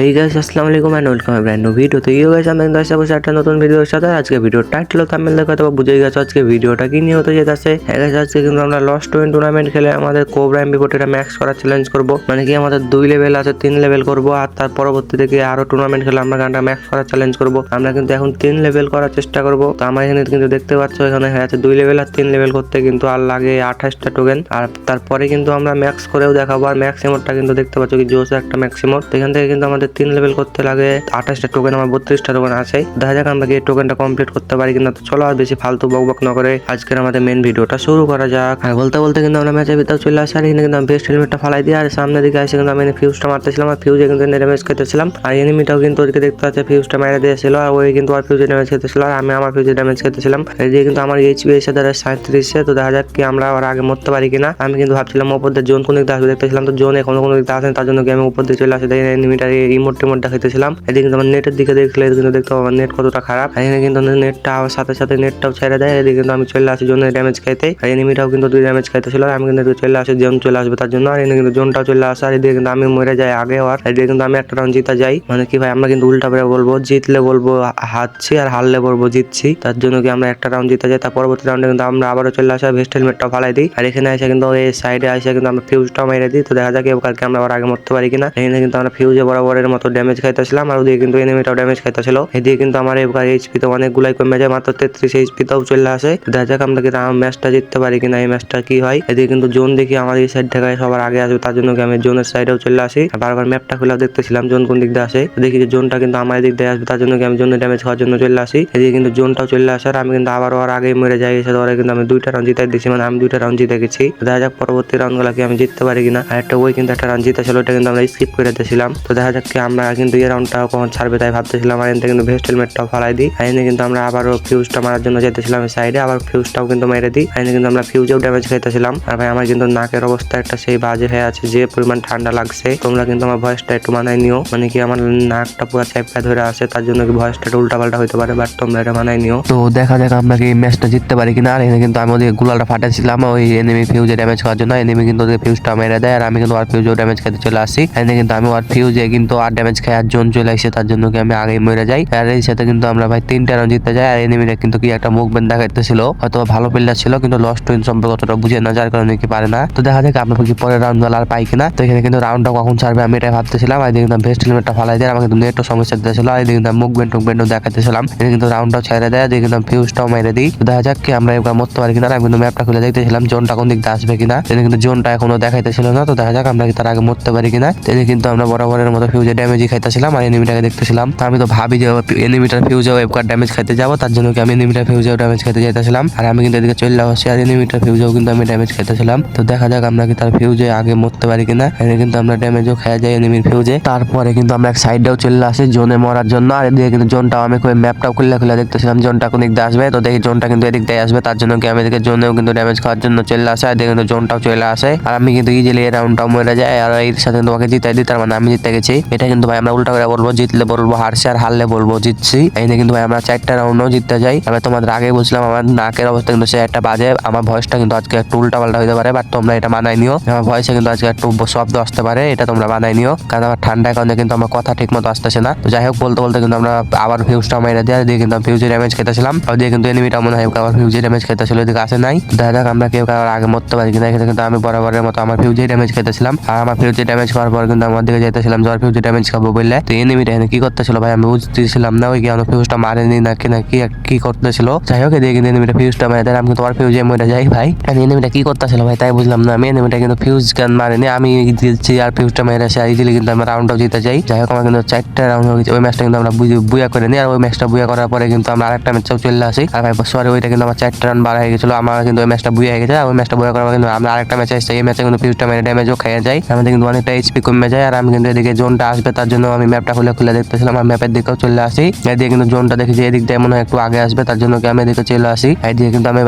হেই guys আসসালামু আলাইকুম and welcome brand new video to you guys আমি আসা বসে একটা নতুন ভিডিওর সাথে আজকে ভিডিও টাইটেল থাম্বনেল দেখে তো বুঝেই গেছো আজকে ভিডিওটা কি নিয়ে হতে যেতেছে। হ্যাঁ guys, আজকে কিন্তু আমরা লস্ট টুয়েন টুর্নামেন্ট খেলে আমাদের কোবরা এমবি এটা ম্যাক্স করার চ্যালেঞ্জ করব। মানে কি আমাদের দুই লেভেল আছে তিন লেভেল করব আর তার পরবর্তীতে গিয়ে আরও টুর্নামেন্ট খেলে আমরা গানটা ম্যাক্স করার চ্যালেঞ্জ করব। আমরা কিন্তু এখন তিন লেভেল করার চেষ্টা করব। তো আমরা এখানে কিন্তু দেখতে পাচ্ছ এখানে হয়ে আছে দুই লেভেল আর তিন লেভেল করতে কিন্তু আর লাগে আঠাশটা টোকেন আর তারপরে কিন্তু আমরা ম্যাক্স করেও দেখাবো। আর ম্যাক্সিমোরটা কিন্তু দেখতে পাচ্ছ কি জোস একটা ম্যাক্সিমোর এখান থেকে কিন্তু আমাদের তিন লেভেল করতে লাগে, আঠাশটা টোকেন আমার বত্রিশটা টোকেন আছে। দেখা যাক আমরা এই টোকেনটা কমপ্লিট করতে পারি কিনা। তো চলো আর বেশি ফালতু বক বক না করে আজকের আমাদের মেন ভিডিওটা শুরু করা যাক। আর বলতে বলতে কিন্তু আমরা ম্যাচের ভিতরে চলে আসি, আর এখানে কিন্তু বেস্ট হেলমেটটা ফালাই দিয়ে, আর সামনের দিকে আসে কিন্তু আমি ফিউজটা মারতেছিলাম, আর ফিউজে কিন্তু ড্যামেজ খেতেছিলাম। আর এনিমিটাও কিন্তু ওদিকে দেখতে পাচ্ছে ফিউজটা মেরে দিয়েছিল, আর ওই কিন্তু আর ফিউজে ড্যামেজ খেতেছিল, আর আমি আমার ফিউজে ড্যামেজ খেতেছিলাম। এদিকে কিন্তু আমার এইচপি এসে ধরে সাঁত্রিশে, তো দেখা যাক কি আমরা আর আগে মরতে পারি কিনা। আমি কিন্তু ভাবছিলাম ওপর দিয়ে জোন কোন দিকে আসবে, দেখতেছিলাম তো জোন এখনও কোনো দিকে আসেন, তার জন্য আমি উপর দিয়ে চলে আসি এনিমিটার ইমোট টিমোট দেখাইতেছিলাম। এদিকে কিন্তু নেটের দিকে দেখলে কিন্তু দেখতে পাবো নেট কতটা খারাপ। এখানে কিন্তু নেটটা আমার সাথে সাথে নেটটাও ছেড়ে দেয়। এদিকে কিন্তু আমি চলে আসি জোনের ড্যামেজ খাইতে। আর এনিমিটাও কিন্তু দুই ড্যামেজ খাইতেছিল। আমি কিন্তু চলে আসি জোন চলে আসবে তার জন্য। আর এখানে কিন্তু জোনটাও চলে আসে। আর এদিকে কিন্তু আমি মরে যাই আগে আর। এদিকে কিন্তু আমি একটা রাউন্ড জিতা যাই। মানে কি ভাই, আমরা কিন্তু উল্টা করে বলব। জিতলে বলব হারছি আর হারলে বলব জিতছি। তার জন্য কি আমরা একটা রাউন্ড জিতে যাই। তার পরবর্তী রাউন্ডে কিন্তু আমরা আবারও চলে আসা ভেস্ট হেলমেটটা ফালাই দিই। আর এখানে এসে কিন্তু এই সাইডে এসে কিন্তু আমরা ফিউজটা মেরে দিই। তো দেখা যাক কালকে আমরা আবার আগে মরতে পারি কিনা। এখানে কিন্তু আমরা ফিউজে বরাবরের মতো ড্যামেজ খাইতেছিলাম আর ওদিকে কিন্তু এনিমিটাও ড্যামেজ খাইতেছিল। এদিকে কিন্তু আমার এবার এইচপি তো অনেকগুলাই কমে যায়, মাত্র তেত্রিশ এইচপি তাও চলে আসে। দেখা যাক আমরা কিন্তু ম্যাচটা জিততে পারি কিনা, এই ম্যাচটা কি হয়। এদিকে কিন্তু জোন দেখি আমার এই সাইড থেকে সবার আগে আসবে, তার জন্য আমি জোনের সাইডেও চলে আসি। বারবার ম্যাপটা খুলে দেখতেছিলাম জোন কোন দিক দিয়ে আসে। দেখি যে জোনটা কিন্তু আমার দিক দিয়ে আসবে, তার জন্য আমি জোনে ড্যামেজ খাওয়ার জন্য চলে আসি। এদিকে কিন্তু জোনটাও চলে আসার, আমি কিন্তু আবার ওর আগে মরে যাই এসে ধরে কিন্তু আমি দুইটা রাউন্ড জিতাই দিয়েছি মানে আমি দুইটা রাউন্ড জিতে গেছি। দেখা যাক পরবর্তী রাউন্ডগুলা কি আমি জিততে পারি কিনা। আর একটা ওই কিন্তু একটা রাউন্ড জিতেছিল, ওটা কিন্তু আমরা স্কিপ করে দিয়েছিলাম। তো দেখা যাক কি আমরা কিন্তু এই রাউন্ডটা কখন ছাড়বে তাই ভাবতেছিলাম। আর থেকে কিন্তু ভেস্ট হেলমেটটাও ফালাই দিই। এখানে কিন্তু আমরা আবারও ফিউজটা মারার জন্য যেতেছিলাম সাইডে আবার ফিউজটাও কিন্তু মেরে দিই। এখানে কিন্তু আমরা ফিউজেও ড্যামেজ খাইতেছিলাম। আর ভাই, আমার কিন্তু নাকের অবস্থা একটা সেই বাজে হয়ে আছে, যে পরিমাণ ঠান্ডা লাগছে। তোমরা কিন্তু আমার ভয়েসটা একটু মানাই নিও। মানে কি আমার নাকটা পুরো চাপকা ধরে আছে, তার জন্য কি ভয়েসটা একটু উল্টাপাল্টা হইতে পারে বাট তোমরা এটা মানাই নিও। তো দেখা যাক আমরা কি ম্যাচটা জিততে পারি কিনা। আর এখানে কিন্তু আমি ওদিকে গুলালটা ফাটাচ্ছিলাম ওই এনিমি ফিউজে ড্যামেজ করার জন্য। এনিমি কিন্তু ওদের ফিউজটা মেরে দেয়, আর আমি কিন্তু আর ফিউজেও ড্যামেজ খেতে চলে আসি। এখানে কিন্তু আমি আর ফিউজে কিন্তু আর ড্যামেজ খাই আর জোন চলে আসছে তার জন্য কি আমি আগে মরে যাই? আর এর সাথে কিন্তু আমরা ভাই তিনটা রাউন্ড জিততে যাই, আর এনিমিটা কিন্তু কি একটা মুভমেন্ট দেখাইতেছিল হয়তো ভালো প্লেয়ার ছিল, কিন্তু লস্ট উইন সম্পর্কে অতটা বুঝে না, যার কারণে কি পারে না। তো দেখা যাক আমরা কি পরের রাউন্ড আর পাই কিনা। তো এখানে কিন্তু রাউন্ডটা কখন ছাড়বে আমি এটাই ভাবতেছিলাম, আর কিন্তু ভেস্ট হেলমেটটা ফালাই দেয় আমাকে কিন্তু নেটও সমস্যা দিতেছিল, আর এদিকে কিন্তু মুভমেন্ট টুভমেন্টও দেখাতেছিলাম এদিকে কিন্তু রাউন্ডটাও ছেড়ে দেয়, এদিকে কিন্তু ফিউজটাও মেরে দিই। তো দেখা যাক কি আমরা এবার মরতে পারি কিনা আমি কিন্তু ম্যাপটা খুলে দেখতেছিলাম জোনটা কোন দিক দিয়ে আসবে কিনা। এদিকে কিন্তু জোনটা এখনও দেখাইতেছিল না, তো দেখা যাক আমরা কি তার আগে মরতে পারি কিনা। এদিকে কিন্তু আমরা বরাবরের মতো ফিউজে ড্যামেজই খাইতেছিলাম আর এনিমিটাকে দেখতেছিলাম। আমি তো ভাবি যে এনিমিটার ফিউজে ওয়েবকার ড্যামেজ খাইতে যাব, তার জন্য কি আমি এনিমিটার ফিউজেও ড্যামেজ খেতে যেতেছিলাম আর আমি কিন্তু এদিকে চলে আসছি, আর এনিমিটার ফিউজেও কিন্তু আমি ড্যামেজ খেতেছিলাম তো দেখা যাক আমরা কি তার ফিউজে আগে মরতে পারি কিনা এদিকে কিন্তু আমরা ড্যামেজও খাওয়া যাই এনিমির ফিউজে তারপরে কিন্তু আমরা এক সাইডেও চলে আসি জোনে মরার জন্য, আর এদিকে কিন্তু জোনটাও আমি ম্যাপটাও খুলে খুলে দেখতেছিলাম জোনটা কোন দিক দিয়ে আসবে। তো দেখি জোনটা কিন্তু এদিক দিয়ে আসবে, তার জন্য কি আমি এদিকে জোনেও কিন্তু ড্যামেজ খাওয়ার জন্য চলে আসে, আর এদিকে কিন্তু জোনটাও চলে আসে। আর আমি কিন্তু ইজিলি এই রাউন্ডটাও মরে যায় আর এর সাথে তোমাকে জিতাই দিই, তার মানে আমি জিতে গেছি। এটা কিন্তু ভাই আমরা উল্টা করে বলব, জিতলে বলব, হারছে আর হারলে বলব, জিতছি। এই নিয়ে কিন্তু ভাই আমরা চারটা রাউন্ডও জিততে যাই। আমি তোমাদের আগে বলছিলাম, আমার নাকের অবস্থা কিন্তু সে একটা বাজে। আমার ভয়েসটা কিন্তু আজকে একটু উল্টা পাল্টা হতে পারে বাট তোমরা এটা মানাই নিও। আমার ভয়েসে কিন্তু আজকে একটু শব্দ আসতে পারে, এটা তোমরা মানাই নিও। কারণ আমার ঠান্ডার কারণে কিন্তু আমার কথা ঠিক মতো আসতেছে না। তো যাই হোক, বলতে বলতে কিন্তু আমরা আবার ফিউজটা মেরে দিয়ে দিয়ে কিন্তু ফিউজে ড্যামেজ খেতেছিলাম। আর দিয়ে কিন্তু এনিমিটা মনে হয় আবার ফিউজে ড্যামেজ খেতেছিল, এদিকে আসে নাই। দেখা যাক আমরা কেউ কারোর আগে মরতে পারি কিনা। এখানে কিন্তু আমি বরাবরের মতো আমার ফিউজে ড্যামেজ খেতেছিলাম। আর আমার ফিউজে ড্যামেজ হওয়ার পর কিন্তু আমার দিকে যেতেছিলাম জ্বর ফিউজে ড্যামেজ খাব বললে তো এনিমিটা এখানে কি করতেছিল ভাই? আমি বুঝতেছিলাম না, ওই কেন ফিউজটা মারেনি না কি না কি কি করতেছিল? যাই হোক, এদিকে কিন্তু এনিমিটা ফিউজটা মেরে দেয়, আমি তোমার ফিউজে মরে যাই ভাই। আর এনিমিটা কি করতেছিল ভাই? তাই বুঝলাম না। আমি এনিমিটা কিন্তু ফিউজ গান মারেনি, আমি দিচ্ছি আর ফিউজটা মেরে আসে আর ইজিলি কিন্তু আমরা রাউন্ডটাও জিতে যাই। যাই হোক, আমার কিন্তু চারটা রাউন্ড হয়ে গেছে, ওই ম্যাচটা কিন্তু আমরা বুয়া করে নিই আর ওই ম্যাচটা বুয়া করার পরে কিন্তু আমরা আরেকটা ম্যাচেও চলে আসি। আর ভাই সরি ওইটা কিন্তু আমার চারটা রান বার হয়ে গেছিল, আমার কিন্তু ওই ম্যাচটা বুয়া হয়ে গেছে, আর ওই ম্যাচটা বুয়া করার পর কিন্তু আমরা আরেকটা ম্যাচে এসেছি এই ম্যাচে কিন্তু ফিউজটা মেরে ড্যামেজও খেয়ে যায় আমাদের কিন্তু অনেকটা এইচপি কমে যায়, আর আমি কিন্তু এদিকে জোনটা আসবে, তার জন্য আমি ম্যাপটা খুলে খুলে দেখতেছিলাম। আর ম্যাপের দিকেও চলে আসি। এদিকে কিন্তু জোনটা দেখি যে এদিক দিয়ে মনে হয় একটু আগে আসবে, তার জন্য আমি এদিকে চলে আসি। এদিকে কিন্তু আমি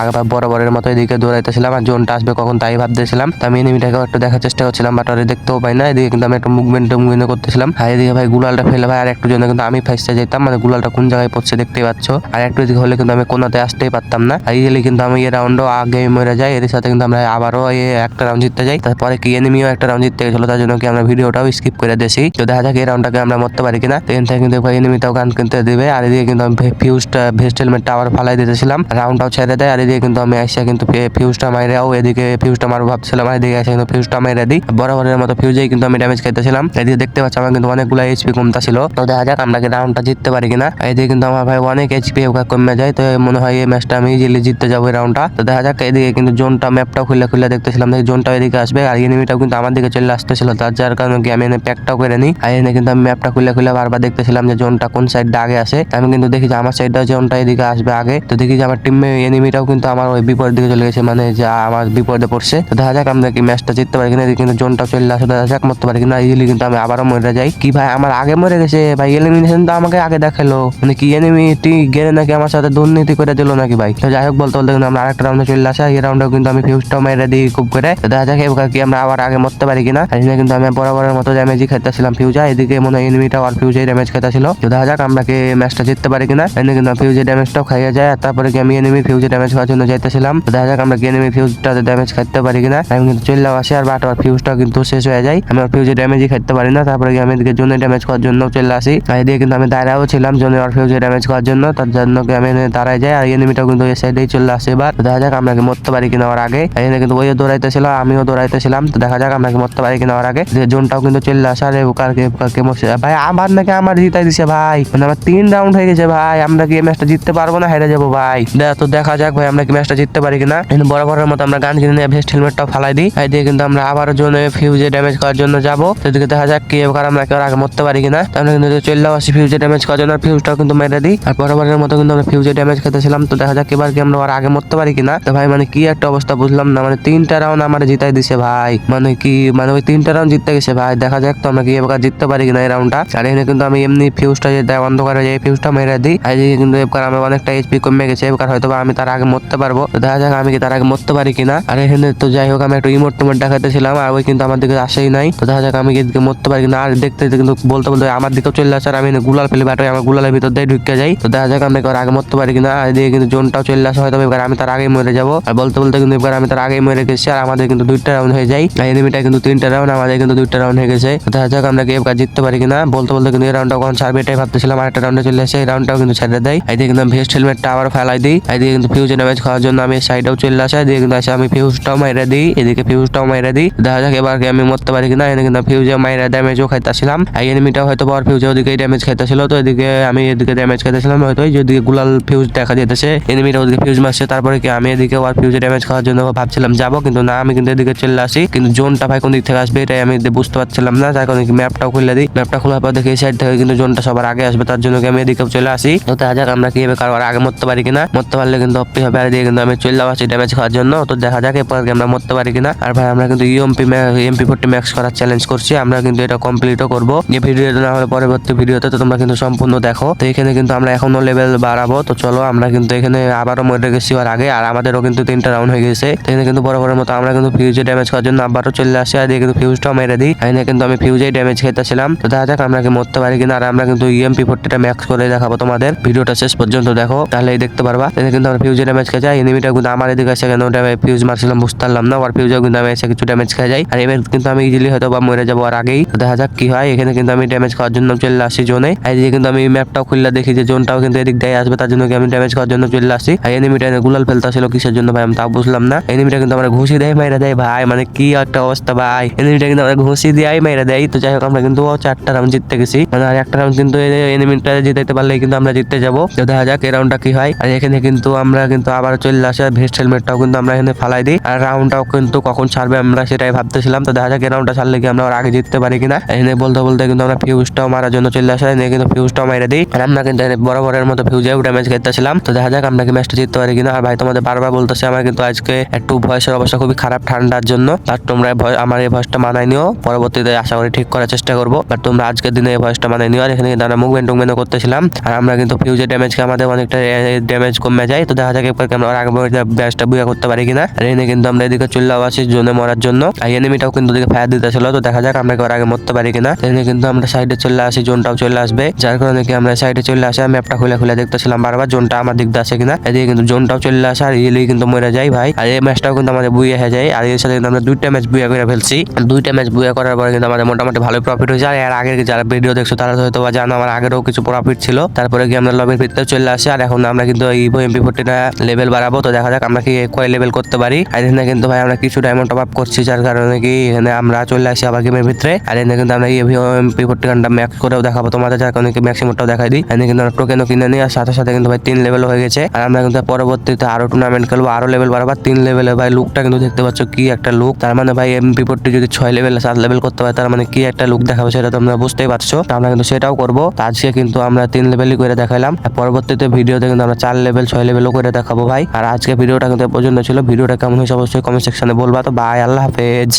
আগে বরাবরের মতো এদিকে দৌড়াইতেছিলাম, আর জোনটা আসবে কখন তাই ভাবতেছিলাম। তো আমি এনিমিটাকেও একটু দেখার চেষ্টা করছিলাম বাট ওরে দেখতেও পাই না। এদিকে কিন্তু আমি একটা মুভমেন্ট মুভমেন্ট করতেছিলাম। আর এদিকে ভাই গুলালটা ফেলে ভাই, আর একটু জন্য কিন্তু আমি ফাইসটা যেতাম। মানে গুলালটা কোন জায়গায় পড়ছে দেখতেই পাচ্ছ। আর একটু এদিকে হলে কিন্তু আমি কোনাতে আসতেই পারতাম না। আর ইজিলি কিন্তু আমি এই রাউন্ডও আগে মরে যাই, এদের সাথে কিন্তু আমরা আবারও একটা রাউন্ড জিততে যাই। তারপরে কি এনিমিও একটা রাউন্ড জিততে গেছিল, তার জন্য কি আমরা ভিডিওটাও স্কিপ স্কিপ করে দিয়েছি। তো দেখা যাক এই রাউন্ডটাকে আমরা মরতে পারি কিনা। তো এখান থেকে কিন্তু এনিমিটাও গান কিনতে দিবে। আর এদিকে কিন্তু আমি ফিউজটা ভেস্ট হেলমেটটা আবার ফালাই দিতেছিলাম। রাউন্ডটাও ছেড়ে দেয়। আর এদিকে কিন্তু আমি আসছে কিন্তু ফিউজটা মাইরেও এদিকে ফিউজটা মারবো ভাবছিলাম। আর এদিকে এসে কিন্তু ফিউজটা মেরে দিই। বরাবরের মতো ফিউজেই কিন্তু আমি ড্যামেজ খাইতেছিলাম। এদিকে দেখতে পাচ্ছি আমার কিন্তু অনেকগুলো এইচপি কমতা ছিল। তো দেখা যাক আমরা কি রাউন্ডটা জিততে পারি কিনা। এদিকে কিন্তু আমার ভাই অনেক এইচপি কমে যায়। তো মনে হয় এই ম্যাচটা আমি ইজিলি জিততে যাব এই রাউন্ডটা তো দেখা যাক এদিকে কিন্তু জোনটা ম্যাপটা খুলে খুলে দেখতেছিলাম। দেখি জোনটা এদিকে আসবে। আর এনিমিটাও কিন্তু আমার দিকে চলে আসতেছিল। তার যার কারণে কি আমি এনে প্যাকটাও করে নিই। আর এনে কিন্তু আমি ম্যাপটা খুলে খুলে বারবার দেখতেছিলাম যে জোনটা কোন সাইডটা আগে আসে আমি কিন্তু দেখি যে আমার সাইডটা জোনটা এদিকে আসবে আগে। তো দেখি যে আমার টিমে এনিমিটাও কিন্তু আমার ওই বিপরীত দিকে চলে গেছে মানে যে আমার বিপদে পড়ছে। তো দেখা যাক আমরা কি ম্যাচটা জিততে পারি কিনা কিন্তু জোনটা চলে আসে, দেখা যাক মরতে পারি কিনা। ইজিলি কিন্তু আমি আবারও মরে যাই। কি ভাই, আমার আগে মরে গেছে? ভাই এলিমিনেশন তো আমাকে আগে দেখাল। মানে কি এনিমি গেলে নাকি আমার সাথে দুর্নীতি করে দিল নাকি ভাই? তো যাই হোক, বলতে বলতে কিন্তু আমরা আরেকটা রাউন্ডে চলে আসা। এই রাউন্ডেও কিন্তু আমি ফিউজটাও মেরে দিই খুব করে। তো দেখা যাক এবার কি আমরা আবার আগে মরতে পারি কিনা। এখানে কিন্তু আমি বরাবরের মতো ড্যামেজই খেতেছিলাম ফিউজা এদিকে মনে হয় এনিমিটাও আর ফিউজে ড্যামেজ খেতেছিল তো দেখা যাক, আমরা কি ম্যাচটা জিততে পারি কিনা? এনে কিন্তু ফিউজে ড্যামেজটাও খাইয়ে যায়। আর তারপরে কি আমি এনিমি ফিউজে ড্যামেজ খাওয়ার জন্য যাইতেছিলাম। তো দেখা যাক, আমরা কি এনিমি ফিউজটাতে ড্যামেজ খাইতে পারি কিনা? আমি কিন্তু চললে আসি, আর বাট আর ফিউজটা কিন্তু শেষ হয়ে যায়। আমি আর ফিউজে ড্যামেজই খাইতে পারি না। তারপরে কি আমি এদিকে জোনে ড্যামেজ খাওয়ার জন্য চলে আসি। আর এদিকে কিন্তু আমি দাঁড়াও ছিলাম জোনে আর ফিউজে ড্যামেজ খাওয়ার জন্য। তার জন্য কি আমি দাঁড়ায় যাই, আর এনিমিটাও কিন্তু এই সাইডেই চলে আসে এবার। দেখা যাক, আমরা কি মরতে পারি কিনা ওর আগে। এখানে কিন্তু ওইও দৌড়াইতেছিল, আমিও দৌড়াইতেছিলাম। তো দেখা যাক, আমরা কি মরতে পারি কিনা ওর আগে। জোনটাও কিন্তু চলে আসে কালকে কালকে ভাই আবার নাকি আমার জিতাই দিছে, ভাই। মানে আমার তিন রাউন্ড হয়ে গেছে, ভাই। আমরা কি ম্যাচটা জিততে পারব না হেরে যাব, ভাই? তো দেখা যাক, ভাই, আমরা কি ম্যাচটা জিততে পারি কিনা। কিন্তু বরাবরের মতো আমরা গান কিনে নিয়ে ভেস্ট হেলমেটটাও ফালাই দিই। এই দিয়ে কিন্তু আমরা আবার জোনে ফিউজে ড্যামেজ করার জন্য যাব। সেদিকে দেখা যাক কি এবার আমরা কেউ আগে মরতে পারি কিনা। তাহলে কিন্তু চললে আসি ফিউজে ড্যামেজ করার জন্য। ফিউজটাও কিন্তু মেরে দিই। আর বরাবরের মতো কিন্তু আমরা ফিউজে ড্যামেজ খেতেছিলাম। তো দেখা যাক এবার কি আমরা আর আগে মরতে পারি কিনা। তো ভাই মানে কি একটা অবস্থা বুঝলাম না। মানে তিনটা রাউন্ড আমার জিতাই দিছে, ভাই। মানে কি মানে ওই তিনটা রাউন্ড জিততে গেছে, ভাই। দেখা যাক, তো আমরা কি এবার জিততে পারি কিনা এই রাউন্ডটা আর এখানে কিন্তু আমি এমনি ফিউজটা যে দেয় বন্ধ করে এই ফিউজটা মেরে দিই, আর এদিকে কিন্তু এবার আমার অনেকটা এইচপি কমে গেছে, এবার হয়তো আমি তার আগে মরতে পারব। তো দেখা যাক আমি কি তার আগে মরতে পারি কিনা। আর এখানে তো যাই হোক, আমি একটু ইমোট টিমোট দেখাতেছিলাম, আর ওই কিন্তু আমার দিকে আসেই নাই। তো দেখা যাক আমি এদিকে মরতে পারি কিনা। আর দেখতে কিন্তু বলতে বলতে আমার দিকেও চলে আসে, আর আমি গুলাল ফেলে ব্যাটারি আমার গুলালের ভিতর দিয়ে ঢুকে যাই। তো দেখা যাক আমি এবার আগে মরতে পারি কিনা। আর এদিকে কিন্তু জোনটাও চলে আসে হয়তো এবার আমি তার আগেই মরে যাব। আর বলতে বলতে কিন্তু এবার আমি তার আগেই মরে গেছি, আর আমাদের কিন্তু দুইটা রাউন্ড হয়ে যায়। এনিমিটা কিন্তু তিনটা রাউন্ড আমাদের কিন্তু দুইটা রাউন্ড হয়ে গেছে। তো দেখা যাক আমরা কি এবার জিততে পারি কিনা। বলতে বলতে কিন্তু এই রাউন্ডটা কখন ছাড়বে এটাই ভাবতেছিলাম। আর একটা রাউন্ডে চলে আসে এই রাউন্ডটাও কিন্তু ছেড়ে দেয়। এদিকে কিন্তু ভেস্ট হেলমেটটা আবার ফেলাই দিই। এদিকে কিন্তু ফিউজে ড্যামেজ খাওয়ার জন্য আমি সাইডেও চলে আসে। এদিকে কিন্তু আসে আমি ফিউজটাও মাইরে দিই। এদিকে ফিউজটাও মাইরে দিই। দেখা যাক এবার আমি মরতে পারি কিনা। এদিকে কিন্তু ফিউজে মাইরে ড্যামেজও খাইতেছিলাম। এই এনিমিটাও হয়তো পাওয়ার ফিউজে ওদিকে ড্যামেজ খাইতেছিল। তো এদিকে আমি এদিকে ড্যামেজ খাইতেছিলাম হয়তো। যেদিকে গুলাল ফিউজ দেখা যেতেছে এনিমিটা ওদিকে ফিউজ মারছে। তারপরে কি আমি এদিকে আর ফিউজে ড্যামেজ খাওয়ার জন্য ভাবছিলাম যাব। কিন্তু না, আমি কিন্তু এদিকে চলে আসি। কিন্তু জোনটা ভাই কোন দিক থেকে আসবে, এটাই আমি বুঝতে পারছিলাম না তার কারণে ম্যাপটাও খুলে দিই। ম্যাপটা খোলার পর দেখি সাইড থেকে কিন্তু জোনটা সবার আগে আসবে, তার জন্য আমি এদিকে চলে আসি? তো দেখা যাক আমরা কীভাবে কারোর আগে মরতে পারি কিনা। মরতে পারলে কিন্তু অপ্পি হবে, আর দিয়ে কিন্তু আমি চলে আসি ড্যামেজ খাওয়ার জন্য। তো দেখা যাক এরপর আমরা মরতে পারি কিনা। আর ভাই, আমরা কিন্তু ইএমপি এমপি ফোরটি ম্যাক্স করার চ্যালেঞ্জ করছি। আমরা কিন্তু এটা কমপ্লিটও করব। যে ভিডিওটা না হলে পরবর্তী ভিডিওতে তো তোমরা কিন্তু সম্পূর্ণ দেখো। তো এখানে কিন্তু আমরা এখনও লেভেল বাড়াবো। তো চলো, আমরা কিন্তু এখানে আবারও মরে গেছি আর আগে, আর আমাদেরও কিন্তু তিনটা রাউন্ড হয়ে গেছে। তো এখানে কিন্তু বড় বড় মতো আমরা কিন্তু ফিউজে ড্যামেজ করার জন্য আবারও চলে আসি, আর দিয়ে কিন্তু ফিউজটাও মেরে দিই। এখানে কিন্তু আমি ফিউজে ড্যামেজ খেতেছিলাম। তো দেখা যাক আমরা কি মরতে পারি কিনা। আর আমরা কিন্তু ইএমপি ফোরটিটা ম্যাক্স করে দেখাবো তোমাদের। ভিডিওটা শেষ পর্যন্ত দেখো, তাহলেই দেখতে পারবা। এখানে কিন্তু আমরা ফিউজে ড্যামেজ খেয়ে যাই। এনিমিটা কিন্তু আমার এদিকে এসে কেন ওটা ফিউজ মারছিলাম বুঝতে পারলাম না। আর ফিউজেও কিন্তু আমি এসে কিছু ড্যামেজ খেয়ে যাই। আর এবার কিন্তু আমি ইজিলি হয়তো বা মরে যাব আর আগেই। দেখা যাক কি হয়। এখানে কিন্তু আমি ড্যামেজ খাওয়ার জন্য চলে আসি জোনে আর এদিকে কিন্তু আমি ম্যাপটাও খুললে দেখি যে জোনটাও কিন্তু এদিক দিয়ে আসবে। তার জন্য আমি ড্যামেজ খাওয়ার জন্য চলে আসি। আর এনিমিটা গুলাল ফেলতেছিল কিসের জন্য ভাই? আমি তাও বুঝলাম না। এনিমিটা কিন্তু আমরা ঘুষি দেয় মাইরা দেয় ভাই। মানে কি একটা অবস্থা ভাই। এনিমিটা কিন্তু আমরা ঘুষি দেয় মাইরা দেয় তো যাই হোক, আমরা কিন্তু চারটা রাউন্ড জিততে গেছি। মানে আর একটা রাউন্ড কিন্তু এনিমিটা জিতাইতে পারলে কিন্তু আমরা জিততে যাব। তো দেখা যাক এই রাউন্ডটা কি হয়। আর এখানে কিন্তু আমরা কিন্তু আবার চলে আসে। ভেস্ট হেলমেটটাও কিন্তু আমরা এখানে ফালাই দিই। আর রাউন্ডটাও কিন্তু কখন ছাড়বে আমরা সেটাই ভাবতেছিলাম। তো দেখা যাক এই রাউন্ডটা ছাড়লে কি আমরা আগে জিততে পারি কিনা। এখানে বলতে বলতে কিন্তু আমরা ফিউজটাও মারার জন্য চলে আসে। এখানে কিন্তু ফিউজটাও মাইরে দিই। আর আমরা কিন্তু এখানে বরাবরের মতো ফিউজেও ড্যামেজ খেতেছিলাম তো দেখা যাক আমরা কি ম্যাচটা জিততে পারি কিনা। আর ভাই তোমাদের বারবার বলতেছে আমার কিন্তু আজকে একটু ভয়েসের অবস্থা খুবই খারাপ ঠান্ডার জন্য। আর তোমরা আমার এই ভয়েসটা মানায় নিও। পরবর্তীতে আশা করি ঠিক করার চেষ্টা করব। বাট তোমরা আজকের দিনে এই ভয়েসটা মানে নিও। আর এখানে কিন্তু আমরা মুভমেন্ট টুভমেন্ট করতেছিলাম। আর আমরা কিন্তু ফিউজের ড্যামেজকে আমাদের অনেকটা ড্যামেজ কমে যায়। তো দেখা যাক এরপর আমরা আগে ব্যাচটা বুয়া করতে পারি কিনা। আর এখানে কিন্তু আমরা এদিকে চলে আসি জোনে মরার জন্য। আর এনিমিটাও কিন্তু ওদিকে ফায়ার দিতেছিল। তো দেখা যাক আমরা কি ওর আগে মরতে পারি কিনা। এখানে কিন্তু আমরা সাইডে চলে আসি জোনটাও চলে আসবে। যার কারণে কি আমরা সাইডে চলে আসি ম্যাপটা খুলে খুলে দেখতেছিলাম বারবার, জোনটা আমার দিক আসে কিনা। এদিকে কিন্তু জোনটাও চলে আসে, আর ইলি কিন্তু মরে যায় ভাই। আর এই ম্যাচটাও কিন্তু আমাদের বুয়ে হয়ে যায়। আর এর সাথে কিন্তু আমরা দুইটা ম্যাচ বুয়া করে ফেলছি। দুইটা ম্যাচ বুয়া করার পরে কিন্তু আমাদের মোটামুটি ভালোই প্রফিট হয়েছে। আর এর আগের যারা ভিডিও দেখছ, তারা হয়তো জানো, আমার আগেরও কিছু প্রফিট ছিল। তারপরে গিয়ে আমরা লবির ভিতরে চলে আসি, আর এখন আমরা কিন্তু এমপি ফোরটিটা লেভেল বাড়াবো। তো দেখা যাক আমরা কি কয় লেভেল করতে পারি। আর এখানে কিন্তু ভাই আমরা কিছু ডায়মন্ড টপ আপ করছি, যার কারণে কি এখানে আমরা চলে আসি আবার গেমের ভিতরে। আর এখানে কিন্তু আমরা এমপি ফোরটি গানটা ম্যাক্স করেও দেখাবো তোমাদের, যার কারণে কি ম্যাক্সিমামটাও দেখাই দিই। এখানে কিন্তু আমরা টোকেনও কিনে নিই, আর সাথে সাথে কিন্তু ভাই তিন লেভেল হয়ে গেছে। আর আমরা কিন্তু পরবর্তীতে আরও টুর্নামেন্ট খেলব, আরও লেভেল বাড়াবো। তিন লেভেলে ভাই লুকটা কিন্তু দেখতে পাচ্ছ কি একটা লুক তার মানে ভাই এমপি ফোরটি যদি ছয় লেভেল সাত লেভেল করতে পারে তার মানে কি একটা লুক দেখাবে সেটা তোমরা বুঝতেই পারছ। আমরা কিন্তু সেটাও করব। তো আজকে কিন্তু আমরা তিন লেভেলই করে দেখালাম। পরবর্তীতে ভিডিওতে কিন্তু আমরা চার লেভেল ছয় লেভেলও করে দেখাবো ভাই। আর আজকে ভিডিওটা কিন্তু পর্যন্ত ছিল। ভিডিওটা কেমন হয়েছে অবশ্যই কমেন্ট সেকশনে বলবা। তো বাই আল্লাহ হাফেজ।